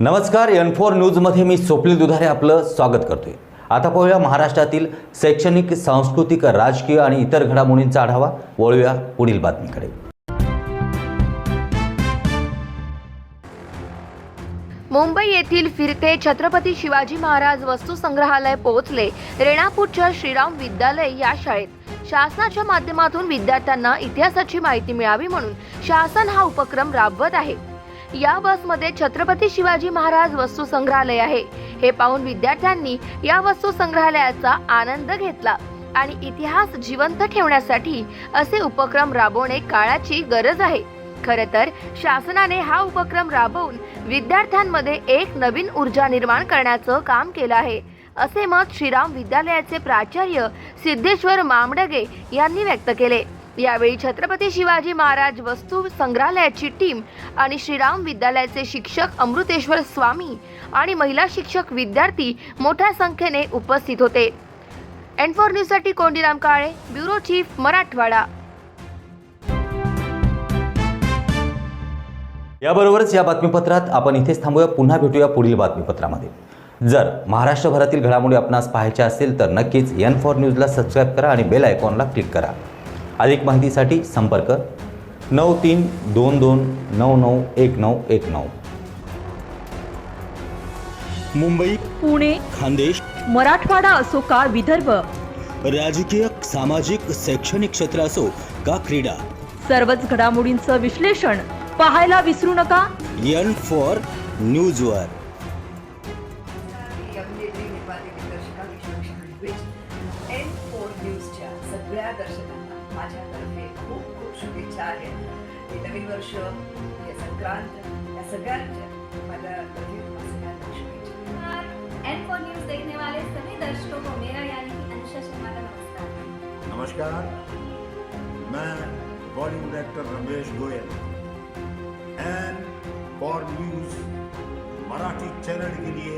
नमस्कार N four न्यूजमध्ये मी स्वप्नील दुधारे आपलं स्वागत करतोय. आता पाहूया महाराष्ट्रातील शैक्षणिक सांस्कृतिक राजकीय आणि इतर घडामोडींचा आढावा. वळूया पुढील बातमीकडे. मुंबई येथील फिरते छत्रपती शिवाजी महाराज वस्तू संग्रहालय पोहोचले. रेणापूरच्या श्रीराम विद्यालय या शाळेत. शासनाच्या माध्यमातून विद्यार्थ्यांना इतिहासाची माहिती मिळावी म्हणून शासन हा उपक्रम राबवत आहे. या बसमध्ये छत्रपती शिवाजी महाराज वस्तू संग्रहालय आहे. हे पाहून विद्यार्थ्यांनी या वस्तू संग्रहालयाचा आनंद घेतला आणि इतिहास जिवंत ठेवण्यासाठी असे उपक्रम राबवणे काळाची गरज आहे. खर तर शासनाने हा उपक्रम राबवून विद्यार्थ्यांमध्ये एक नवीन ऊर्जा निर्माण करण्याचं काम केलं आहे. असे मत श्रीराम विद्यालयाचे प्राचार्य सिद्धेश्वर मामडगे यांनी व्यक्त केले. यावेळी छत्रपती शिवाजी महाराज वस्तू संग्रहालयाची टीम आणि श्रीराम विद्यालयाचे शिक्षक अमृतेश्वर स्वामी आणि महिला शिक्षक विद्यार्थी मोठ्या संख्येने उपस्थित होते. एन फोर न्यूजसाठी कोंडीराम काळे ब्युरो चीफ मराठवाडा. याबरोबरच या बातमीपत्रात आपण इथेच थांबूया. पुन्हा भेटूया पुढील बातमीपत्रामध्ये. जर महाराष्ट्रभरातील घडामोडी आपणास पाहायच्या असेल तर नक्कीच एन फॉर न्यूजला सबस्क्राईब करा आणि बेल आयकॉनला क्लिक करा. अधिक माहितीसाठी संपर्क नऊ तीन दोन दोन नऊ नऊ एक नऊ एक नऊ. मुंबई पुणे खानदेश मराठवाडा असो का विदर्भ? राजकीय सामाजिक शैक्षणिक क्षेत्र असो का क्रीडा? सर्वच घडामोडींचं विश्लेषण पाहायला विसरू नका. एन फॉर न्यूजवर. अभिनेत्री निर्माते दिग्दर्शिका विष्णू एन फोर न्यूजच्या सगळ्या दर्शकांना माझ्यातर्फे खूप खूप शुभेच्छा आहेत हे नवीन वर्ष हे संक्रांत या सगळ्यांच्या माझ्यातर्फे तुम्हा सगळ्यांना शुभेच्छा. एन फॉर न्यूज देखने वाले सभी दर्शकों को मेरा यानी कि अनुषा शर्मा का नमस्कार. नमस्कार. मैं Bollywood actor Ramesh Goyal. And for news Marathi channel के लिए